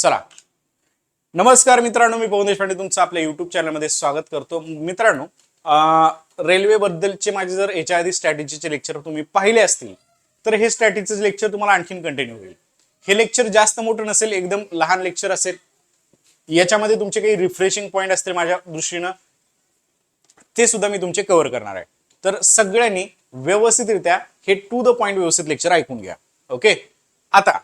चला. नमस्कार मित्रांनो मी पवन देशपांडे तुमचं आपल्या युट्यूब चॅनलमध्ये स्वागत करतो. मित्रांनो रेल्वे बद्दलचे माझे जर याच्या आधी स्ट्रॅटेजीचे लेक्चर तुम्ही पाहिले असतील तर हे स्ट्रॅटेजीचे लेक्चर तुम्हाला आणखीन कंटिन्यू होईल. हे लेक्चर जास्त मोठं नसेल एकदम लहान लेक्चर असेल. याच्यामध्ये तुमचे काही रिफ्रेशिंग पॉईंट असतील माझ्या दृष्टीनं ते सुद्धा मी तुमचे कव्हर करणार आहे. तर सगळ्यांनी व्यवस्थितरित्या हे टू द पॉइंट व्यवस्थित लेक्चर ऐकून घ्या. ओके आता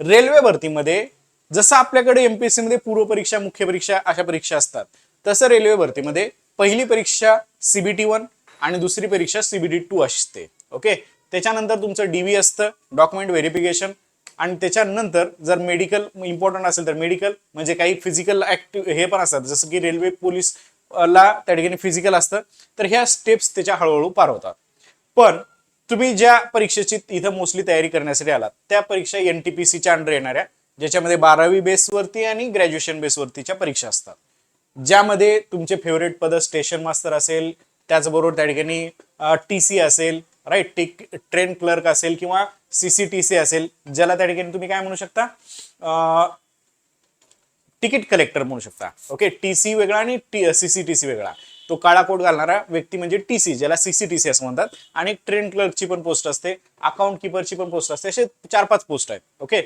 रेल्वे भरतीमध्ये जसं आपल्याकडे एमपीएससी मध्ये पूर्व परीक्षा मुख्य परीक्षा अशा परीक्षा असतात तसं रेल्वे भरतीमध्ये पहिली परीक्षा सीबीटी वन आणि दुसरी परीक्षा सीबीटी टू असते. ओके त्याच्यानंतर तुमचं डीव्ही असतं डॉक्युमेंट व्हेरिफिकेशन आणि त्याच्यानंतर जर मेडिकल इम्पॉर्टंट असेल तर मेडिकल म्हणजे काही फिजिकल ऍक्टिव्ह हे पण असतात जसं की रेल्वे पोलीस ला त्या ठिकाणी फिजिकल असतं तर ह्या स्टेप्स त्याच्या हळूहळू पार होतात. पण तुम्ही ज्या परीक्षेची इथं मोस्टली तयारी करण्यासाठी आलात त्या परीक्षा एन टी पी सीच्या अंडर येणाऱ्या ज्याच्यामध्ये बारावी बेसवरती आणि ग्रॅज्युएशन बेसवरतीच्या परीक्षा असतात. ज्यामध्ये तुमचे फेवरेट पद स्टेशन मास्तर असेल त्याचबरोबर त्या ठिकाणी टी सी असेल राईट टिक ट्रेन क्लर्क असेल किंवा सीसीटीसी असेल ज्याला त्या ठिकाणी तुम्ही काय म्हणू शकता? तिकीट कलेक्टर म्हणू शकता. ओके टी सी वेगळा आणि टी सीसीटीसी वेगळा. तो काळा कोट घालणारा व्यक्ती म्हणजे टी सी ज्याला सीसीटीसी असं म्हणतात. आणि ट्रेन क्लर्कची पण पोस्ट असते अकाउंट किपरची पण पोस्ट असते असे चार पाच पोस्ट आहेत. ओके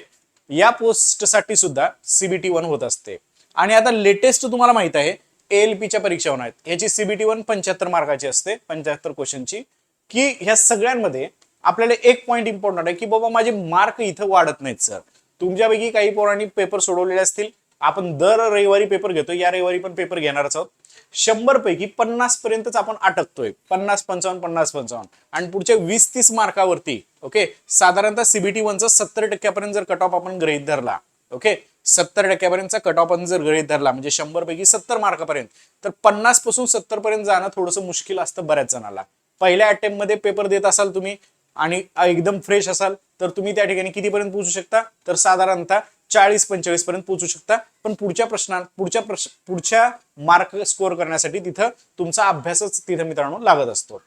या पोस्टसाठी सुद्धा सीबीटी वन होत असते. आणि आता लेटेस्ट तुम्हाला माहीत आहे एएलपीच्या परीक्षा होणार आहेत. याची सीबीटी वन पंच्याहत्तर मार्काची असते पंच्याहत्तर क्वेश्चनची. की ह्या सगळ्यांमध्ये आपल्याला एक पॉईंट इम्पॉर्टंट आहे की बाबा माझे मार्क इथं वाढत नाहीत सर. तुमच्यापैकी काही पोरांनी पेपर सोडवलेले असतील. आपण दर रविवारी पेपर घेतो या रविवारी पण पेपर घेणारच आहोत. शंभर पैकी पन्नास पर्यंतच आपण अटकतोय. पन्नास पंचावन्न पन्नास पंचावन्न. आणि पुढच्या वीस तीस मार्कावरती ओके साधारणतः सीबीटी वनचा सत्तर टक्क्यापर्यंत जर कट ऑफ आपण ग्रहित धरला ओके सत्तर टक्क्यापर्यंतचा कट ऑफ आपण जर ग्रहित धरला म्हणजे शंभर पैकी सत्तर मार्कापर्यंत तर पन्नासपासून सत्तर पर्यंत जाणं थोडंसं मुश्किल असतं बऱ्याच जणाला पहिल्या अटेम्प्टमध्ये पेपर देत असाल तुम्ही आणि एकदम फ्रेश असाल तर तुम्ही त्या ठिकाणी कितीपर्यंत पोहोचू शकता? तर साधारणतः चाळीस पंचेचाळीस पर्यंत पोहोचू शकता. पण पुढच्या प्रश्नात पुढच्या प्रश्न पुढच्या मार्क स्कोअर करण्यासाठी तिथं तुमचा अभ्यासच तिथं मित्रांनो लागत असतो.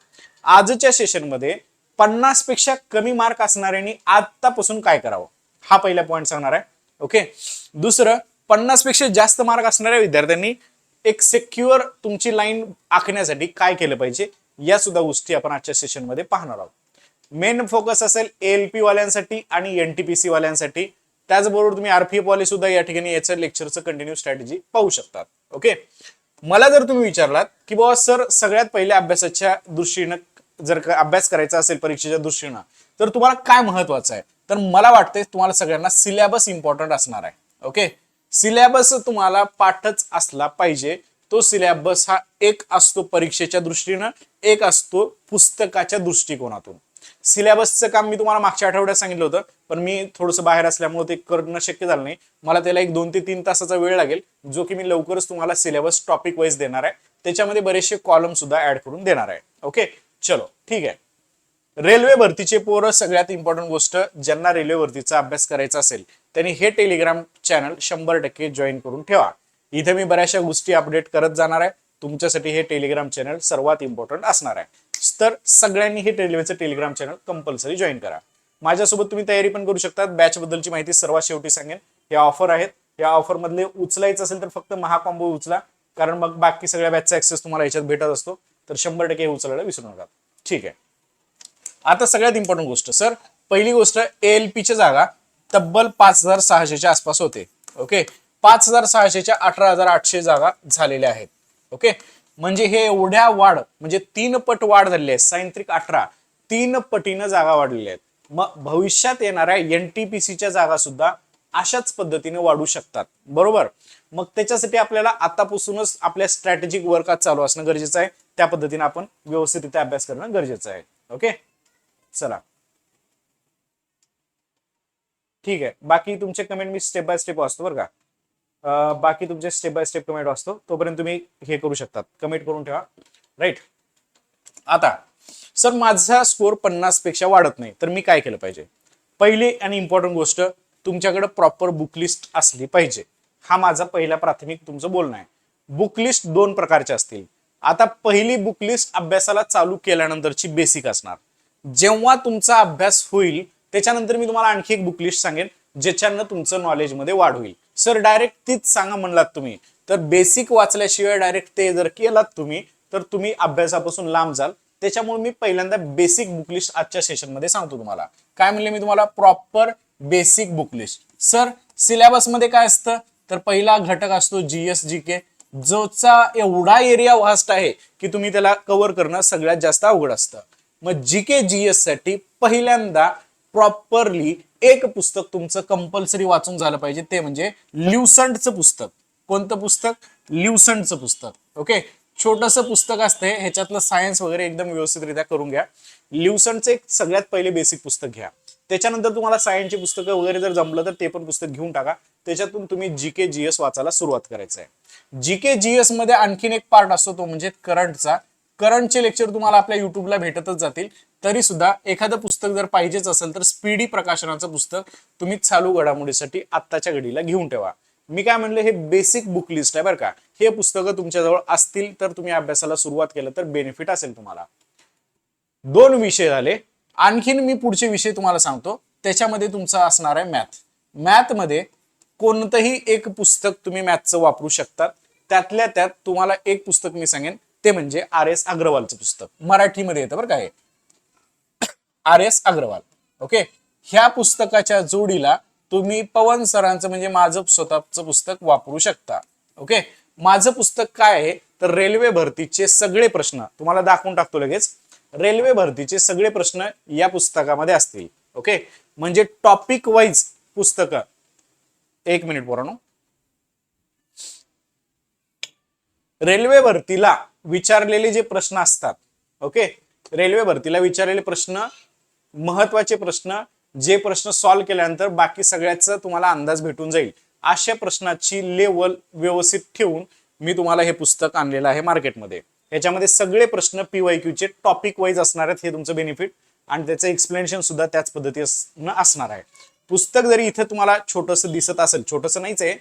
आजच्या सेशनमध्ये पन्नासपेक्षा कमी मार्क असणाऱ्यांनी आतापासून काय करावं? हा पहिला पॉईंट सांगणार आहे. ओके दुसरं पन्नासपेक्षा जास्त मार्क असणाऱ्या विद्यार्थ्यांनी एक सेक्युअर तुमची लाईन आखण्यासाठी काय केलं पाहिजे? या सुद्धा गोष्टी आपण आजच्या सेशनमध्ये पाहणार आहोत. मेन फोकस असेल एल वाल्यांसाठी आणि एनटीपीसी वाल्यांसाठी. त्याचबरोबर तुम्ही आरपीएफ वाले सुद्धा या ठिकाणी याचं लेक्चरचं कंटिन्यू स्ट्रॅटेजी पाहू शकतात. ओके मला जर तुम्ही विचारलात की बाबा सर सगळ्यात पहिल्या अभ्यासाच्या दृष्टीनं जर का अभ्यास करायचा असेल परीक्षेच्या दृष्टीनं तर तुम्हाला काय महत्वाचं आहे? तर मला वाटतंय तुम्हाला सगळ्यांना सिलेबस इम्पॉर्टंट असणार आहे. ओके सिलेबस तुम्हाला पाठच असला पाहिजे. तो सिलेबस हा एक असतो परीक्षेच्या दृष्टीनं एक असतो पुस्तकाच्या दृष्टिकोनातून. सिलेबसचं काम मी तुम्हाला मागच्या आठवड्यात सांगितलं होतं पण मी थोडंसं बाहेर असल्यामुळे ते करणं शक्य झालं नाही. मला त्याला एक दोन ते तीन तासाचा वेळ लागेल जो की मी लवकरच तुम्हाला सिलेबस टॉपिक वाईज देणार आहे. त्याच्यामध्ये बरेचसे कॉलम सुद्धा ऍड करून देणार आहे. ओके चलो ठीक आहे. रेल्वे भरतीचे पोरं सगळ्यात इम्पॉर्टंट गोष्ट ज्यांना रेल्वे भरतीचा अभ्यास करायचा असेल त्यांनी हे टेलिग्राम चॅनल शंभर टक्के जॉईन करून ठेवा. इथे मी बऱ्याचशा गोष्टी अपडेट करत जाणार आहे. तुमच्यासाठी हे टेलिग्राम चॅनल सर्वात इम्पॉर्टंट असणार आहे. तर सगळ्यांनी हे रेल्वेचं टेलिग्राम चॅनल कंपल्सरी जॉईन करा. माझ्यासोबत तुम्ही तयारी पण करू शकता बॅच बद्दलची माहिती सर्वात शेवटी सांगेन. या ऑफर आहेत. या ऑफर मधले उचलायचं असेल तर फक्त महाकॉम्बो उचला. कारण मग बाकी सगळ्या बॅचचा ऍक्सेस तुम्हाला याच्यात भेटत असतो. तर शंभर टक्के उचलायला विसरू नका. ठीक आहे. आता सगळ्यात इम्पॉर्टंट गोष्ट सर पहिली गोष्ट एएलपीच्या जागा तब्बल पाच हजार सहाशेच्या आसपास होते. ओके पाच हजार सहाशेच्या अठरा हजार आठशे जागा झालेल्या आहेत. ओके म्हणजे हे एवढ्या वाढ म्हणजे तीन पट वाढ झालेली आहे. सायंत्रिक अठरा तीन पटीनं जागा वाढलेल्या आहेत. मग भविष्यात येणाऱ्या एनटीपीसीच्या जागा सुद्धा अशाच पद्धतीने वाढू शकतात. बरोबर? मग त्याच्यासाठी आपल्याला आतापासूनच आपल्या स्ट्रॅटेजिक वर्क चालू असणं गरजेचं आहे. त्या पद्धतीने आपण व्यवस्थितरित्या अभ्यास करणं गरजेचं आहे. ओके? चला. ठीक आहे. बाकी तुमचे कमेंट मी स्टेप बाय स्टेप वाचतो बरं का. बाकी तुमचे स्टेप बाय स्टेप कमेंट वाचतो. तोपर्यंत तुम्ही हे करू शकतात. कमेंट करून ठेवा. राईट आता सर माझा स्कोअर पन्नासपेक्षा वाढत नाही. तर मी काय केलं पाहिजे? पहिली आणि इम्पॉर्टंट गोष्ट तुमच्याकडे प्रॉपर बुक लिस्ट असली पाहिजे. हा माझा पहिला प्राथमिक तुमचं बोलणं आहे. बुक लिस्ट दोन प्रकारचे असतील. आता पहिली बुक लिस्ट अभ्यासाला चालू केल्यानंतरची बेसिक असणार. जेव्हा तुमचा अभ्यास होईल त्याच्यानंतर मी तुम्हाला आणखी एक बुक लिस्ट सांगेन ज्याच्यानं तुमचं नॉलेजमध्ये वाढ होईल. सर डायरेक्ट तीच सांगा म्हणलात तुम्ही. तर बेसिक वाचल्याशिवाय डायरेक्ट ते जर केलात तुम्ही तर तुम्ही अभ्यासापासून लांब जाल. त्याच्यामुळे मी पहिल्यांदा बेसिक बुक लिस्ट आजच्या सेशनमध्ये सांगतो तुम्हाला. काय म्हणले मी तुम्हाला? Proper basic book list sir सिलेबसमध्ये काय असतं? तर पहिला घटक असतो जीएस जी के जोचा एवढा एरिया वास्ट आहे की तुम्ही त्याला कव्हर करणं सगळ्यात जास्त अवघड असतं. मग जी के जी एससाठी पहिल्यांदा प्रॉपरली एक पुस्तक तुमचं कंपल्सरी वाचून झालं पाहिजे. ते म्हणजे ल्युसंटचं पुस्तक. कोणतं पुस्तक? ल्युसंटचं पुस्तक. ओके छोटस पुस्तक असतंय. ह्याच्यातलं सायन्स वगैरे एकदम व्यवस्थितरित्या करून घ्या. ल्युसंटचं एक सगळ्यात पहिले बेसिक पुस्तक घ्या. त्याच्यानंतर तुम्हाला सायन्सची पुस्तकं वगैरे जर जमलं तर ते पण पुस्तक घेऊन टाका. त्याच्यातून तुम्ही जी के जी एस वाचायला सुरुवात करायचं आहे. जी के जी एसमध्ये आणखीन एक पार्ट असतो तो म्हणजे करंटचा करंटचे लेक्चर तुम्हाला आपल्या युट्यूबला भेटतच जातील. तरी सुद्धा एखादं पुस्तक जर पाहिजेच असेल तर स्पीडी प्रकाशनाचं पुस्तक तुम्ही चालू घडामोडीसाठी आत्ताच्या घडीला घेऊन ठेवा. मी काय म्हणलं हे बेसिक बुक लिस्ट आहे बरं का. हे पुस्तकं तुमच्याजवळ असतील तर तुम्ही अभ्यासाला सुरुवात केलं तर बेनिफिट असेल तुम्हाला. दोन विषय झाले. आणखीन मी पुढचे विषय तुम्हाला सांगतो. त्याच्यामध्ये तुमचा असणार आहे मॅथ मॅथमध्ये कोणतंही एक पुस्तक तुम्ही मॅथचं वापरू शकतात त्यातल्या त्यात तुम्हाला एक पुस्तक मी सांगेन ते म्हणजे आर एस अग्रवालचं पुस्तक. मराठीमध्ये येतं बरं काय आर एस अग्रवाल. ओके? ह्या पुस्तकाच्या जोडीला तुम्ही पवन सरांचं म्हणजे माझं स्वतःचं पुस्तक वापरू शकता. ओके? माझं पुस्तक काय आहे? तर रेल्वे भरतीचे सगळे प्रश्न तुम्हाला दाखवून टाकतो लगेच. रेल्वे भरतीचे सगळे प्रश्न या पुस्तकामध्ये असतील. ओके? म्हणजे टॉपिक वाईज पुस्तकं. एक मिनिट पोरानो. रेल्वे भरतीला विचारलेले जे प्रश्न असतात ओके? रेल्वे भरतीला विचारलेले प्रश्न महत्त्वाचे प्रश्न जे प्रश्न सॉल्व्ह केल्यानंतर बाकी सगळ्याचा तुम्हाला अंदाज भेटून जाईल. अशा प्रश्नाची लेवल व्यवस्थित ठेवून मी तुम्हाला हे पुस्तक आणलेलं आहे मार्केटमध्ये. याच्यामध्ये सगळे प्रश्न पीवाय चे टॉपिक वाईज असणार आहेत हे तुमचं बेनिफिट आणि त्याचं एक्सप्लेनेशन सुद्धा त्याच पद्धतीनं असणार आहे. पुस्तक जरी इथं तुम्हाला छोटंसं दिसत असेल छोटंसं नाहीच आहे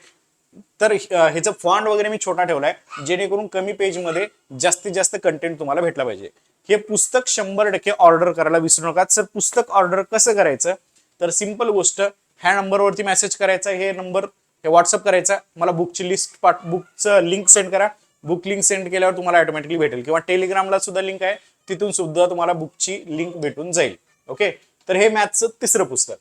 तर ह्याचं फॉन्ट वगैरे मी छोटा ठेवलाय जेणेकरून कमी पेजमध्ये जास्तीत जास्त कंटेंट तुम्हाला भेटला पाहिजे. हे पुस्तक शंभर टक्के ऑर्डर करायला विसरू नका. सर पुस्तक ऑर्डर कसं करायचं? तर सिंपल गोष्ट ह्या नंबरवरती मेसेज करायचा हे नंबर हे व्हॉट्सअप करायचा मला बुकची लिस्ट पाठ बुकचं लिंक सेंड करा. बुक लिंक सेंड केल्यावर तुम्हाला ऑटोमॅटिकली भेटेल. किंवा टेलिग्रामला सुद्धा लिंक आहे तिथून सुद्धा तुम्हाला बुकची लिंक भेटून जाईल. ओके तर हे मॅथचं तिसरं पुस्तक.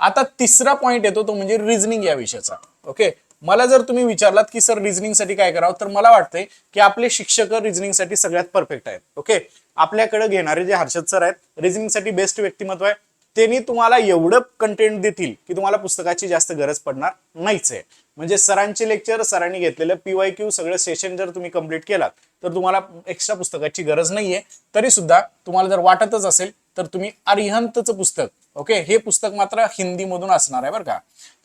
आता तिसरा पॉईंट येतो तो म्हणजे रिझनिंग या विषयाचा. ओके मला जर तुम्ही विचारलात की सर रिझनिंगसाठी काय करावं? तर मला वाटतंय की आपले शिक्षक रिझनिंगसाठी सगळ्यात परफेक्ट आहेत. ओके आपल्याकडे घेणारे जे हर्षद सर आहेत रिझनिंगसाठी बेस्ट व्यक्तिमत्व आहे. त्यांनी तुम्हाला एवढं कंटेंट देतील की तुम्हाला पुस्तकाची जास्त गरज पडणार नाहीच आहे. म्हणजे सरांचे लेक्चर सरांनी घेतलेलं पीवाय क्यू सगळं सेशन जर तुम्ही कंप्लीट केलात तर तुम्हाला एक्स्ट्रा पुस्तकाची गरज नाहीये. तरी सुद्धा तुम्हाला जर वाटतच असेल तर तुम्ही अरिहंतचं पुस्तक ओके? हे पुस्तक मात्र हिंदीमधून असणार आहे बरं का.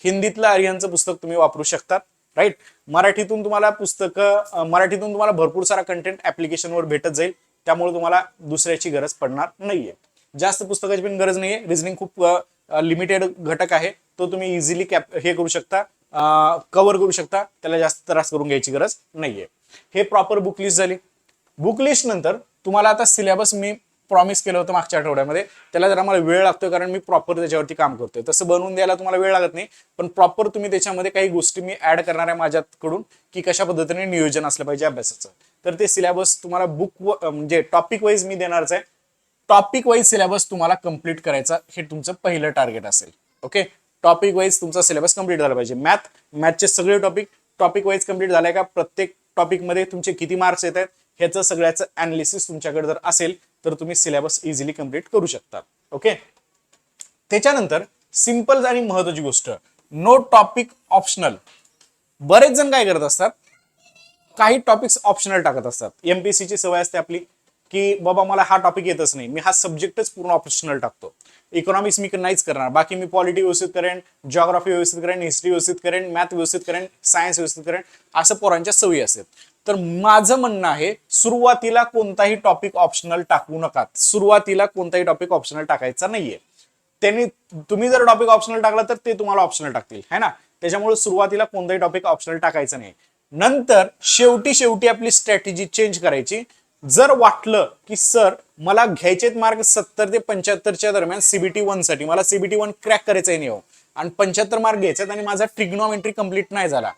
हिंदीतलं आर्यनचं पुस्तक तुम्ही वापरू शकतात राईट मराठीतून तुम्हाला पुस्तकं मराठीतून तुम्हाला भरपूर सारा कंटेंट ऍप्लिकेशनवर भेटत जाईल. त्यामुळे तुम्हाला दुसऱ्याची गरज पडणार नाहीये. जास्त पुस्तकाची पण गरज नाहीये. रिझनिंग खूप लिमिटेड घटक आहे. तो तुम्ही इझिली कॅप हे करू शकता कव्हर करू शकता. त्याला जास्त त्रास करून घ्यायची गरज नाहीये. हे प्रॉपर बुक लिस्ट झाली. बुक लिस्ट नंतर तुम्हाला आता सिलेबस मी प्रॉमिस केलं होतं मागच्या आठवड्यामध्ये. त्याला जरा मला वेळ लागतो कारण मी प्रॉपर त्याच्यावरती काम करतोय. तसं बनवून द्यायला तुम्हाला वेळ लागत नाही पण प्रॉपर तुम्ही त्याच्यामध्ये काही गोष्टी मी ऍड करणार आहे माझ्याकडून की कशा पद्धतीने नियोजन असलं पाहिजे अभ्यासाचं. तर ते सिलेबस तुम्हाला बुक म्हणजे टॉपिक वाईज मी देणारच आहे. टॉपिक वाईज सिलेबस तुम्हाला कंप्लीट करायचा हे तुमचं पहिलं टार्गेट असेल. ओके टॉपिक वाईज तुमचा सिलेबस कंप्लीट झाला पाहिजे. मॅथ मॅथचे सगळे टॉपिक टॉपिक वाईज कंप्लीट झालाय का? प्रत्येक टॉपिकमध्ये तुमचे किती मार्क्स येत आहेत? ह्याचं सगळ्याचं अनालिसिस तुमच्याकडे जर असेल तर तुम्ही सिलेबस इझिली कंप्लीट करू शकता. ओके त्याच्यानंतर सिंपल आणि महत्वाची गोष्ट. नो टॉपिक ऑप्शनल बरेच जण काय करत असतात? काही टॉपिक्स ऑप्शनल टाकत असतात. एमपीएससी ची सवय असते आपली की बाबा मला हा टॉपिक येतच नाही. मी हा सब्जेक्टच पूर्ण ऑप्शनल टाकतो. इकॉनॉमिक्स मी नाहीच करणार. बाकी मी पॉलिटी व्यवस्थित करेन जॉग्राफी व्यवस्थित करेन हिस्ट्री व्यवस्थित करेन मॅथ व्यवस्थित करेन सायन्स व्यवस्थित करेन असं पोरांच्या सवयी असतात. तर माझं म्हणणं आहे सुरुवातीला कोणताही टॉपिक ऑप्शनल टाकू नका सुरुवातीला कोणताही टॉपिक ऑप्शनल टाकायचा नाहीये. त्यांनी तुम्ही जर टॉपिक ऑप्शनल टाकला तर ते तुम्हाला ऑप्शनल टाकतील है ना? त्याच्यामुळे सुरुवातीला कोणताही टॉपिक ऑप्शनल टाकायचं नाही. नंतर शेवटी शेवटी आपली स्ट्रॅटेजी चेंज करायची. जर वाटलं की सर मला घ्यायचेत मार्क सत्तर ते पंच्याहत्तरच्या दरम्यान सीबीटी वनसाठी. मला सीबीटी वन क्रॅक करायचं नाही हो. आणि पंच्याहत्तर मार्क घ्यायचे आणि माझा ट्रिग्नॉमेट्री कंप्लीट नाही झाला.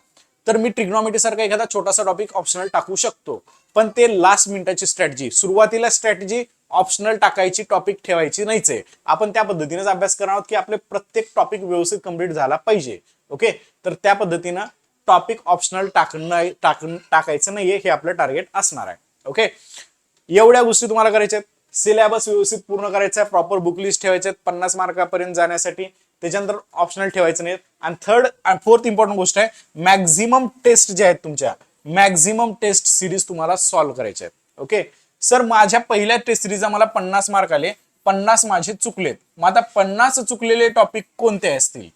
तर मी ट्रिग्नॉमेटी सारखा एखादा छोटासा टॉपिक ऑप्शनल टाकू शकतो. पण ते लास्ट मिनिटाची स्ट्रॅटजी सुरुवातीला स्ट्रॅटजी ऑप्शनल टाकायची टॉपिक ठेवायची नाहीच. आहे आपण त्या पद्धतीनेच अभ्यास करणार आहोत की आपले प्रत्येक टॉपिक व्यवस्थित कंप्लीट झाला पाहिजे. ओके तर त्या पद्धतीनं टॉपिक ऑप्शनल टाकणं टाक टाकायचं नाहीये हे आपलं टार्गेट असणार आहे. ओके एवढ्या गोष्टी तुम्हाला करायच्या आहेत सिलेबस व्यवस्थित पूर्ण करायचा आहे प्रॉपर बुक लिस्ट ठेवायचे आहेत पन्नास मार्कापर्यंत जाण्यासाठी. त्याच्यानंतर ऑप्शनल ठेवायचं नाही. आणि थर्ड आणि फोर्थ इम्पॉर्टंट गोष्ट आहे मॅक्झिमम टेस्ट ज्या आहेत तुमच्या मॅक्झिमम टेस्ट सिरीज तुम्हाला सॉल्व्ह करायच्या आहेत. ओके सर माझ्या पहिल्या टेस्ट सिरीजला मला पन्नास मार्क आले. पन्नास माझे चुकलेत. मग आता पन्नास चुकलेले टॉपिक कोणते असतील?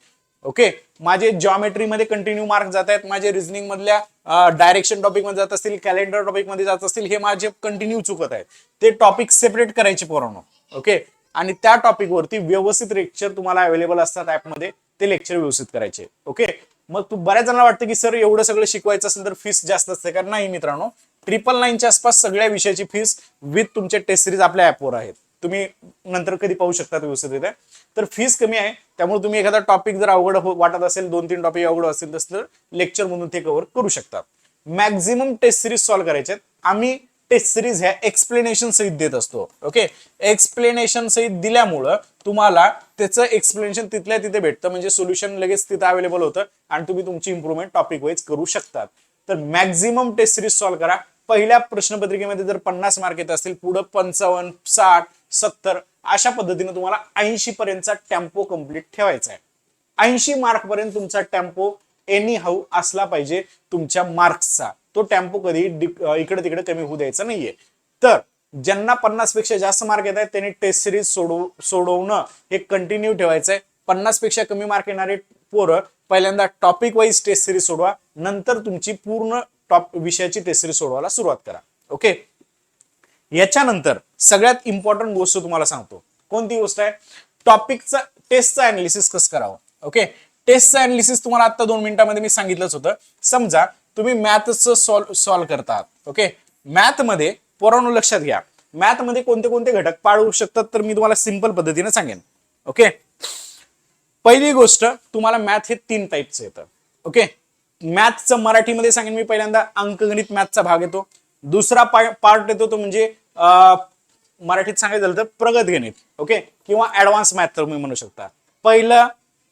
ओके माझे जॉमेट्रीमध्ये कंटिन्यू मार्क जात आहेत. माझे रिझनिंग मधल्या डायरेक्शन टॉपिकमध्ये जात असतील कॅलेंडर टॉपिकमध्ये जात असतील हे माझे कंटिन्यू चुकत आहेत. ते टॉपिक सेपरेट करायचे पोरांनो. ओके आणि त्या टॉपिकवरती व्यवस्थित लेक्चर तुम्हाला अवेलेबल असतात ऍपमध्ये ते लेक्चर व्यवस्थित करायचे. ओके मग तू बऱ्याच जणांना वाटतं की सर एवढं सगळं शिकवायचं असेल तर फीस जास्त असते. का नाही मित्रांनो ट्रिपल नाईनच्या आसपास सगळ्या विषयाची फीस विथ तुमचे टेस्ट सिरीज आपल्या ऍपवर आहेत. तुम्ही नंतर कधी पाहू शकता व्यवस्थितरित्या तर फीस कमी आहे. त्यामुळे तुम्ही एखादा टॉपिक जर अवघड हो- वाटत असेल दोन तीन टॉपिक अवघड असेल तर लेक्चर म्हणून ते कव्हर करू शकतात. मॅक्झिमम टेस्ट सिरीज सॉल्व्ह करायचे आम्ही टेस्ट सिरीज ह्या एक्सप्लेनेशन सहित देत असतो. ओके एक्सप्लेनेशन सहित दिल्यामुळं तुम्हाला त्याचं एक्सप्लेनेशन तिथल्या तिथे भेटतं. म्हणजे सोल्युशन लगेच तिथं अवेलेबल होतं आणि तुम्ही तुमची इम्प्रुव्हमेंट टॉपिक वाईज करू शकतात. तर मॅक्झिमम टेस्ट सिरीज सॉल्व्ह करा. पहिल्या प्रश्नपत्रिकेमध्ये जर पन्नास मार्क येत असतील पुढं पंचावन्न साठ सत्तर अशा पद्धतीने तुम्हाला ऐंशी पर्यंतचा टेम्पो कंप्लीट ठेवायचा आहे. ऐंशी मार्क पर्यंत तुमचा टेम्पो एनी हाऊ असला पाहिजे तुमच्या मार्क्सचा तो टेम्पो कधी इकडे तिकडे कमी होऊ द्यायचा नाहीये. तर ज्यांना पन्नासपेक्षा जास्त मार्क येत आहेत त्यांनी टेस्ट सिरीज सोडव सोडवणं हे कंटिन्यू ठेवायचं आहे पन्नासपेक्षा कमी मार्क येणारे पोरं पहिल्यांदा टॉपिक वाईज टेस्ट सिरीज सोडवा नंतर तुमची पूर्ण टॉप विषयाची टेस्ट सिरीज सोडवायला सुरुवात करा. ओके याच्यानंतर सगळ्यात इम्पॉर्टंट गोष्ट तुम्हाला सांगतो. कोणती गोष्ट आहे? टॉपिकचा टेस्टचा अनालिसिस कसं करावं? ओके टेस्टचं अनालिसिस तुम्हाला आता दोन मिनिटांमध्ये मी सांगितलंच होतं. समजा तुम्ही मॅथचं सॉल्व सॉल्व करतात. ओके मॅथमध्ये पोरांनो लक्षात घ्या. मॅथमध्ये कोणते कोणते घटक पाळू शकतात तर मी तुम्हाला सिंपल पद्धतीने सांगेन. ओके पहिली गोष्ट तुम्हाला मॅथ हे तीन टाईपचं येतं. ओके मॅथचं मराठीमध्ये सांगेन मी पहिल्यांदा. अंकगणित मॅथचा भाग येतो. दुसरा पार्ट येतो तो म्हणजे मराठीत सांगायचं झालं तर प्रगत गणित ओके किंवा ऍडव्हान्स मॅथ तुम्ही म्हणू शकता. पहिलं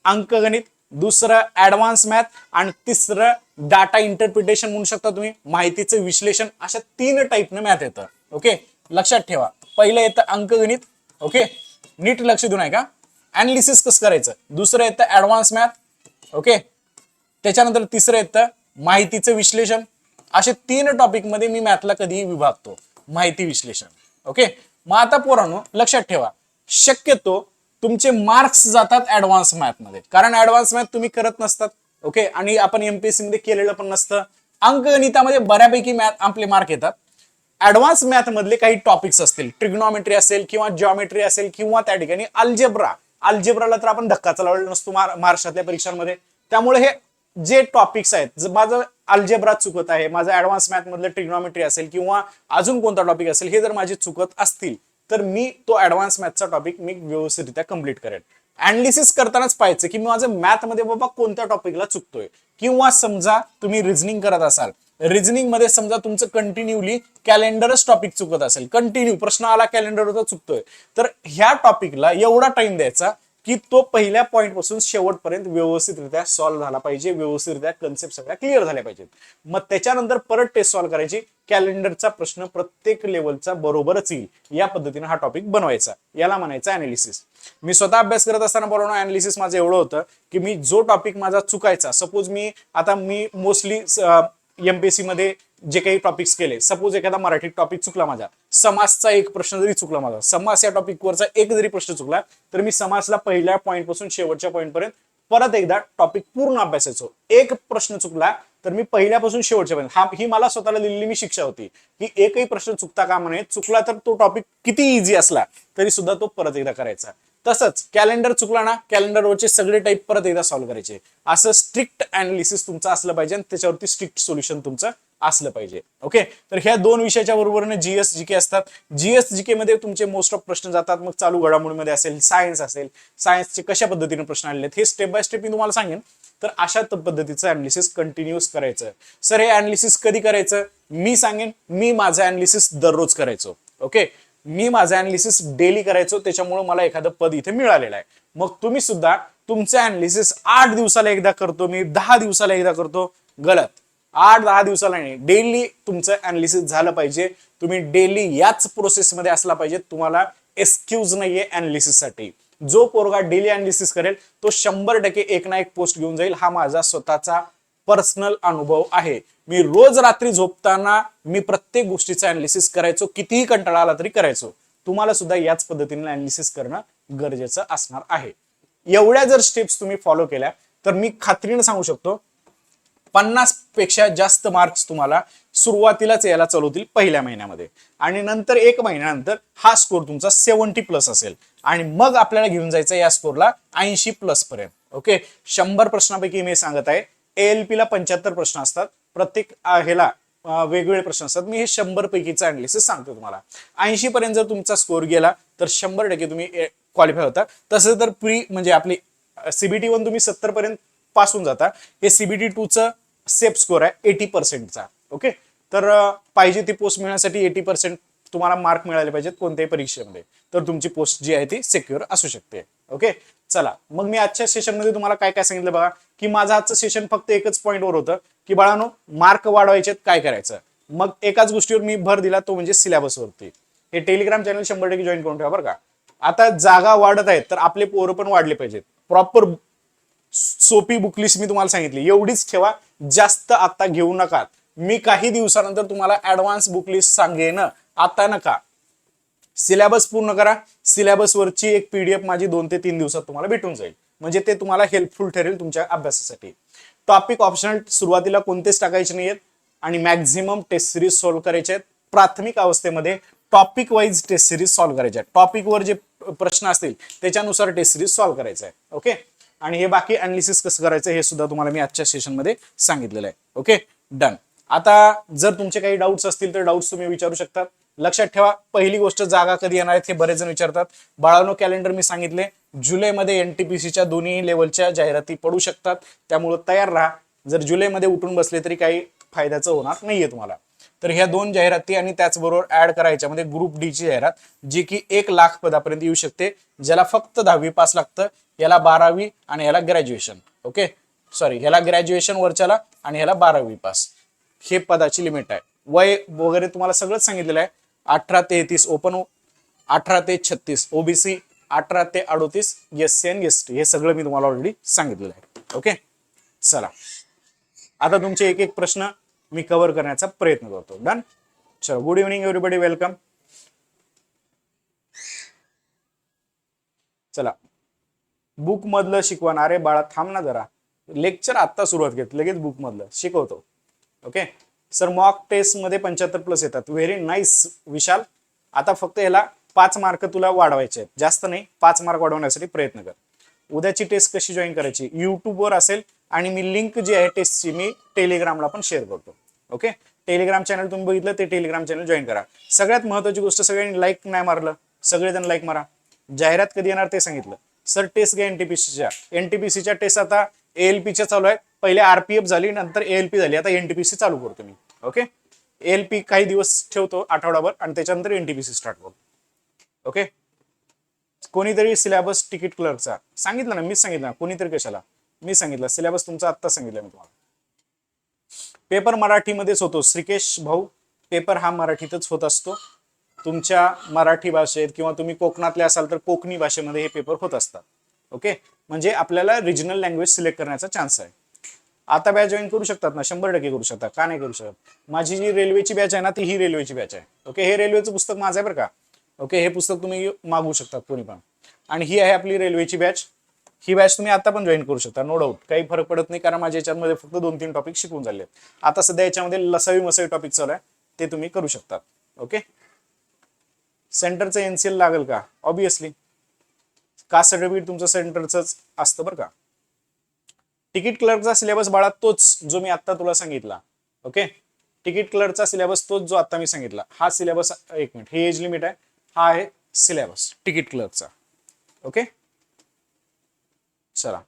अंकगणित दुसरं ऍडव्हान्स मॅथ आणि तिसरं डाटा इंटरप्रिटेशन म्हणू शकता तुम्ही माहितीचं विश्लेषण अशा तीन टाईपनं मॅथ येतं. ओके लक्षात ठेवा. पहिलं येतं अंकगणित. ओके नीट लक्ष देऊन आहे का अनालिसिस कसं करायचं? दुसरं येतं ऍडव्हान्स मॅथ ओके त्याच्यानंतर तिसरं येतं माहितीचं विश्लेषण. असे तीन टॉपिकमध्ये मी मॅथला कधीही विभागतो. माहिती विश्लेषण. ओके मग आता पोरांनो लक्षात ठेवा. शक्यतो तुमचे मार्क्स जातात ऍडव्हान्स मॅथमध्ये कारण ऍडव्हान्स मॅथ तुम्ही करत नसतात. ओके आणि आपण एमपीएससी मध्ये केलेलं पण नसतं. अंकगणितामध्ये बऱ्यापैकी मॅथ आपले मार्क येतात. ऍडव्हान्स मॅथ मधले काही टॉपिक्स असतील ट्रिग्नॉमेट्री असेल किंवा जॉमेट्री असेल किंवा त्या ठिकाणी अल्जेब्रा अल्जेब्राला तर आपण धक्का चालवलेला नसतो महाराष्ट्रातल्या परीक्षांमध्ये. त्यामुळे हे जे टॉपिक्स आहेत माझं अल्जेब्रा चुकत आहे माझं ऍडव्हान्स मॅथ मधलं ट्रिग्नॉमेट्री असेल किंवा अजून कोणता टॉपिक असेल हे जर माझे चुकत असतील तर मी तो ऍडव्हान्स मॅथचा टॉपिक मी व्यवस्थितरित्या कंप्लीट करेन. अनालिसिस करतानाच पाहायचं की मी माझं मॅथमध्ये बाबा कोणत्या टॉपिकला चुकतोय? किंवा समजा तुम्ही रिझनिंग करत असाल. रिझनिंगमध्ये समजा तुमचं कंटिन्यूली कॅलेंडरच टॉपिक चुकत असेल. कंटिन्यू प्रश्न आला कॅलेंडरचा चुकतोय. तर ह्या टॉपिकला एवढा टाइम द्यायचा की तो पहिल्या पॉईंटपासून शेवटपर्यंत व्यवस्थितरित्या सॉल्व्ह झाला पाहिजे व्यवस्थितरित्या कन्सेप्ट सगळ्या क्लिअर झाल्या पाहिजेत. मग त्याच्यानंतर परत टेस्ट सॉल्व्ह करायची कॅलेंडरचा प्रश्न प्रत्येक लेवलचा बरोबरच येईल. या पद्धतीने हा टॉपिक बनवायचा. याला म्हणायचा अनालिसिस मी स्वतः अभ्यास करत असताना बरोबर अनालिसिस माझं एवढं होतं की मी जो टॉपिक माझा चुकायचा सपोज मी आता मी मोस्टली एमपीएससी मध्ये जे काही टॉपिक्स केले सपोज एखादा मराठी टॉपिक चुकला माझा समासचा एक प्रश्न जरी चुकला माझा समास या टॉपिक वरचा एक जरी प्रश्न चुकला तर मी समासला पहिल्या पॉईंटपासून शेवटच्या पॉईंट पर्यंत परत एकदा टॉपिक पूर्ण अभ्यासायचो. एक प्रश्न चुकला तर मी पहिल्यापासून शेवटच्या पर्यंत हा ही मला स्वतःला दिलेली मी शिक्षा होती की एकही प्रश्न चुकता कामा नये चुकला तर तो टॉपिक किती इझी असला तरी सुद्धा तो परत एकदा करायचा. तसंच कॅलेंडर चुकला ना कॅलेंडरवरचे सगळे टाईप परत एकदा सॉल्व्ह करायचे. असं स्ट्रिक्ट अनालिसिस तुमचं असलं पाहिजे आणि त्याच्यावरती स्ट्रिक्ट सोल्युशन तुमचं असलं पाहिजे. ओके तर ह्या दोन विषयाच्या बरोबरने जीएस जीके असतात. जीएस जीके मध्ये तुमचे मोस्ट ऑफ प्रश्न जातात. मग चालू घडामोडीमध्ये असेल सायन्स असेल सायन्सचे कशा पद्धतीने प्रश्न आलेले आहेत हे स्टेप बाय स्टेप मी तुम्हाला सांगेन. तर अशा पद्धतीचं अनालिसिस कंटिन्युअस करायचं. सर हे अनालिसिस कधी करायचं? मी सांगेन मी माझं अनालिसिस दररोज करायचो. ओके मी माझं अनालिसिस डेली करायचो त्याच्यामुळे मला एखादं पद इथे मिळालेलं आहे. मग तुम्ही सुद्धा तुमचं अनालिसिस आठ दिवसाला एकदा करतो मी दहा दिवसाला एकदा करतो. गलत. आठ दहा दिवसाला नाही डेली तुमचं अनालिसिस झालं पाहिजे. तुम्ही डेली याच प्रोसेसमध्ये असला पाहिजे. तुम्हाला एक्सक्यूज नाहीये अनालिसिससाठी जो पोरगा डेली अनालिसिस करेल तो शंभर टक्के एक ना एक पोस्ट घेऊन जाईल. हा माझा स्वतःचा पर्सनल अनुभव आहे. मी रोज रात्री झोपताना मी प्रत्येक गोष्टीचा अनालिसिस करायचो. कितीही कंटाळा आला तरी करायचो. तुम्हाला सुद्धा याच पद्धतीने अनालिसिस करणं गरजेचं असणार आहे. एवढ्या जर स्टेप्स तुम्ही फॉलो केल्या तर मी खात्रीने सांगू शकतो पन्नासपेक्षा जास्त मार्क्स तुम्हाला सुरुवातीलाच यायला चालवतील पहिल्या महिन्यामध्ये. आणि नंतर एक महिन्यानंतर हा स्कोर तुमचा सेवन्टी प्लस असेल. आणि मग आपल्याला घेऊन जायचं या स्कोरला ऐंशी प्लस पर्यंत. ओके शंभर प्रश्नापैकी मी सांगत आहे एएलपी ला पंच्याहत्तर प्रश्न असतात. प्रत्येक ह्याला वेगवेगळे प्रश्न असतात. मी हे शंभर पैकीचं अनालिसिस सांगतो तुम्हाला. ऐंशी पर्यंत जर तुमचा स्कोर गेला तर शंभर टक्के तुम्ही क्वालिफाय होता. तसं तर प्री म्हणजे आपली सीबीटी वन तुम्ही सत्तर पर्यंत पासून जाता. हे सीबीटी टूचं सेफ स्कोर आहे एटी पर्सेंटचा ओके तर पाहिजे ती पोस्ट मिळण्यासाठी एटी पर्सेंट तुम्हाला मार्क मिळाले पाहिजेत कोणत्याही परीक्षेमध्ये. तर तुमची पोस्ट जी आहे ती सेक्युअर असू शकते. ओके चला मग मी आजच्या सेशनमध्ये तुम्हाला काय काय सांगितलं बघा की माझं आजचं सेशन फक्त एकच पॉईंटवर होतं की बाळानो मार्क वाढवायचे काय करायचं? मग एकाच गोष्टीवर मी भर दिला तो म्हणजे सिलेबसवरती हे टेलिग्राम चॅनल शंभर टक्के जॉईन करून ठेवा बरं का. आता जागा वाढत आहेत तर आपले पोरं पण वाढले पाहिजेत. प्रॉपर सोपी बुकलिस्ट मी तुम्हाला सांगितली. एवढीच ठेवा जास्त आता घेऊ नका. मी काही दिवसानंतर तुम्हाला ऍडव्हान्स बुकलिस्ट सांगेन. आता नका. सिलेबस पूर्ण करा. सिलेबसवरची एक पीडीएफ माझी दोन ते तीन दिवसात तुम्हाला भेटून जाईल. म्हणजे ते तुम्हाला हेल्पफुल ठरेल तुमच्या अभ्यासासाठी. टॉपिक ऑप्शनल सुरुवातीला कोणतेच टाकायचे नाहीयेत आणि मॅक्झिमम टेस्ट सिरीज सॉल्व्ह करायचे आहेत. प्राथमिक अवस्थेमध्ये topic wise test series solve करायच्या आहेत. टॉपिकवर जे प्रश्न असतील त्याच्यानुसार टेस्ट सिरीज सॉल्व्ह करायचं आहे ओके आणि हे बाकी अनालिसिस कसं करायचं हे सुद्धा तुम्हाला मी आजच्या सेशनमध्ये सांगितलेलं आहे. ओके डन आता जर तुमचे काही डाऊट्स असतील तर डाऊट्स तुम्ही विचारू शकता. लक्षात ठेवा पहिली गोष्ट जागा कधी येणार आहेत हे बरेच जण विचारतात. बाळानो कॅलेंडर मी सांगितले. जुलैमध्ये एनटीपीसीच्या दोन्ही लेवलच्या जाहिराती पडू शकतात. त्यामुळे तयार राहा. जर जुलैमध्ये उठून बसले तरी काही फायद्याचं होणार नाहीये तुम्हाला. तर ह्या दोन जाहिराती आणि त्याचबरोबर ऍड करायच्या मध्ये ग्रुप डी ची जाहिरात जी की एक लाख पदापर्यंत येऊ शकते ज्याला फक्त दहावी पास लागतं याला बारावी आणि याला ग्रॅज्युएशन ओके सॉरी ह्याला ग्रॅज्युएशन वरच्याला आणि ह्याला बारावी पास हे पदाची लिमिट आहे. वय वगैरे तुम्हाला सगळंच सांगितलेलं आहे. अठरा तेहतीस ओपन हो. अठरा ते छत्तीस ओबीसी अठरा ते अडोतीस S C N S T हे सगळं मी तुम्हाला ऑलरेडी सांगितलेलं आहे. ओके चला. आता तुमचे एक एक प्रश्न. मी कव्हर करण्याचा प्रयत्न करतो. डन चलो गुड इव्हनिंग एव्हरीबडी वेलकम चला. बुक मधलं शिकवण अरे बाळा थांब ना जरा. लेक्चर आत्ता सुरुवात घेत. लगेच बुक मधलं शिकवतो. ओके सर मॉक टेस्टमध्ये पंच्याहत्तर प्लस येतात. Very nice Vishal. आता फक्त याला पाच मार्क तुला वाढवायचे आहेत. जास्त नाही पाच मार्क वाढवण्यासाठी प्रयत्न कर. उद्याची टेस्ट कशी जॉईन करायची? युट्यूबवर असेल आणि मी लिंक जी आहे टेस्टची मी टेलिग्रामला पण शेअर करतो. ओके टेलिग्राम चॅनल तुम्ही बघितलं ते टेलिग्राम चॅनल जॉईन करा. सगळ्यात महत्वाची गोष्ट सगळ्यांनी लाईक नाही मारलं सगळेजण लाईक मारा. जाहिरात कधी येणार ते सांगितलं. सर टेस्ट घ्या एनटीपीसीच्या एनटीपीसीच्या टेस्ट आता एएलपीच्या चालू आहे पहिले आरपीएफ झाली नंतर एएलपी झाली. आता एनटीपीसी चालू करतो मी. ओके एएलपी काही दिवस ठेवतो आठवडाभर आणि त्याच्यानंतर एनटीपीसी स्टार्ट करतो. ओके कोणीतरी सिलेबस तिकीट क्लर्कचा सांगितलं ना मीच सांगितलं ना कोणीतरी कशाला? मी सांगितलं सिलेबस तुमचा आत्ता सांगितलं मी तुम्हाला. पेपर मराठीमध्येच होतो. श्रीकेश भाऊ पेपर हा मराठीतच होत असतो. तुमच्या मराठी भाषेत किंवा तुम्ही कोकणातले असाल तर कोकणी भाषेमध्ये हे पेपर होत असतात. ओके म्हणजे आपल्याला रिजनल लँग्वेज सिलेक्ट करण्याचा चान्स आहे. आता बॅच जॉईन करू शकतात ना? शंभर टक्के करू शकतात. का नाही करू शकत? माझी जी रेल्वेची बॅच आहे ना ती ही रेल्वेची बॅच आहे. ओके हे रेल्वेचं पुस्तक माझं आहे बरं का? ओके हे पुस्तक तुम्ही मागवू शकतात कोणी पण. आणि ही आहे आपली रेल्वेची बॅच ही बॅच तुम्ही आता पण जॉईन करू शकता नो डाऊट काही फरक पडत नाही कारण माझ्या याच्यामध्ये फक्त दोन तीन टॉपिक शिकून झाले आता सध्या याच्यामध्ये लसावी मसावी टॉपिक चालू आहे ते तुम्ही करू शकता ओके सेंटरचं एनसीएल लागेल का? ऑब्विसली कास्ट सर्टिफिकेट तुमचं सेंटरचंच असतं बरं का? तिकीट क्लर्कचा सिलेबस बाळा तोच जो मी आता तुला सांगितला. ओके तिकीट क्लर्कचा सिलेबस तोच जो आता मी सांगितला. हा सिलेबस एक मिनिट हे एज लिमिट आहे. हा आहे सिलेबस तिकीट क्लर्कचा ओके चला.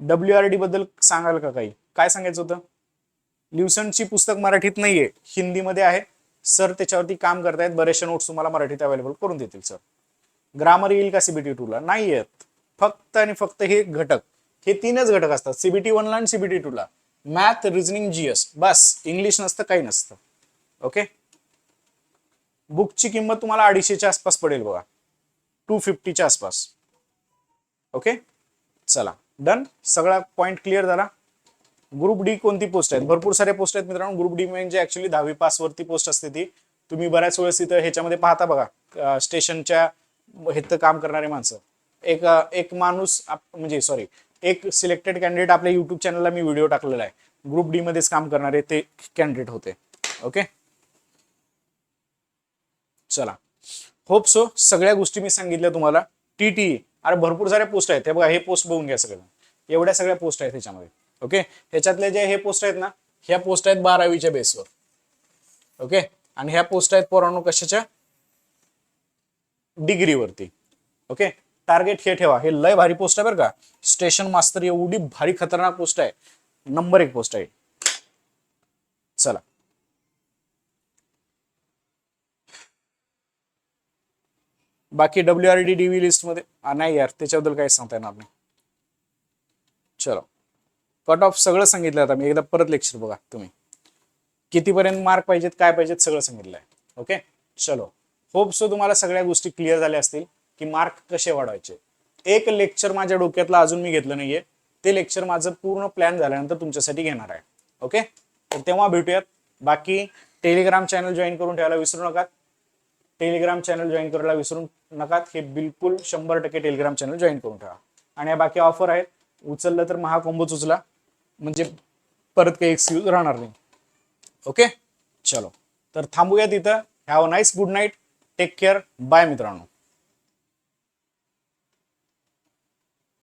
डब्ल्यू आर डी बद्दल सांगाल का काही? काय सांगायचं होतं? ल्युसनची पुस्तक मराठीत नाहीये हिंदीमध्ये आहे. सर त्याच्यावरती काम करतायत. बरेचसे नोट्स तुम्हाला मराठीत अवेलेबल करून देतील सर. ग्रामर येईल का सीबीटी टूला नाही येत. फक्त आणि फक्त हे घटक. हे तीनच घटक असतात. सीबीटी वनला आणि सीबीटी टूला मॅथ रिझनिंग जीएस बस. इंग्लिश नसतं काही नसतं. ओके बुकची किंमत तुम्हाला अडीचशेच्या आसपास पडेल बघा. टू फिफ्टीच्या आसपास. ओके चला. डन सगळा पॉईंट क्लिअर झाला? ग्रुप डी कोणती पोस्ट आहेत? भरपूर सारे पोस्ट आहेत मित्रांनो. ग्रुप डी म्हणजे ऍक्च्युली दहावी पास वरती पोस्ट असते ती. तुम्ही बऱ्याच वेळेस तिथं ह्याच्यामध्ये पाहता बघा. स्टेशनच्या हेत काम करणारे माणसं. एक एक माणूस आप- म्हणजे सॉरी एक सिलेक्टेड कॅन्डिडेट आपल्या युट्यूब चॅनलला मी व्हिडिओ टाकलेला आहे. ग्रुप डी मध्येच काम करणारे ते कॅन्डिडेट होते. ओके चला. होप सो सगळ्या गोष्टी मी सांगितल्या तुम्हाला. टी टी अरे भरपूर साऱ्या पोस्ट आहेत. हे बघा हे पोस्ट बघून घ्या सगळं. एवढ्या सगळ्या पोस्ट आहेत त्याच्यामध्ये ओके ह्याच्यातले जे हे पोस्ट आहेत ना ह्या पोस्ट आहेत बारावीच्या बेसवर ओके आणि ह्या पोस्ट आहेत पोरांनो कशाच्या? डिग्रीवरती ओके टार्गेट हे ठेवा. हे लय भारी पोस्ट आहे बरं का. स्टेशन मास्तर एवढी भारी खतरनाक पोस्ट आहे. नंबर एक पोस्ट आहे चला बाकी डब्ल्यू आर डी डी लिस्टमध्ये नाही यार त्याच्याबद्दल काही सांगता येणार नाही. चलो. कट ऑफ सगळं सांगितलं आता मी. एकदा परत लेक्चर बघा तुम्ही. कितीपर्यंत मार्क पाहिजेत काय पाहिजेत सगळं सांगितलंय. ओके चलो. होप सो तुम्हाला सगळ्या गोष्टी क्लिअर झाल्या असतील की मार्क कसे वाढवायचे. एक लेक्चर माझ्या डोक्यातलं अजून मी घेतलं नाहीये. ते लेक्चर माझं पूर्ण प्लॅन झाल्यानंतर तुमच्यासाठी घेणार आहे. ओके तर तेव्हा भेटूयात. बाकी टेलिग्राम चॅनल जॉईन करून ठेवायला विसरू नका. टेलिग्राम चॅनल जॉईन करायला विसरून नकात हे बिलकुल शंभर टक्के टेलिग्राम चॅनल जॉईन करून ठेवा. आणि या बाकी ऑफर आहेत. उचललं तर महाकोंबोच उचला. म्हणजे परत काही एक्सक्यूज राहणार नाही. ओके चलो. तर थांबूया तिथं. Have a nice good night take care bye मित्रांनो.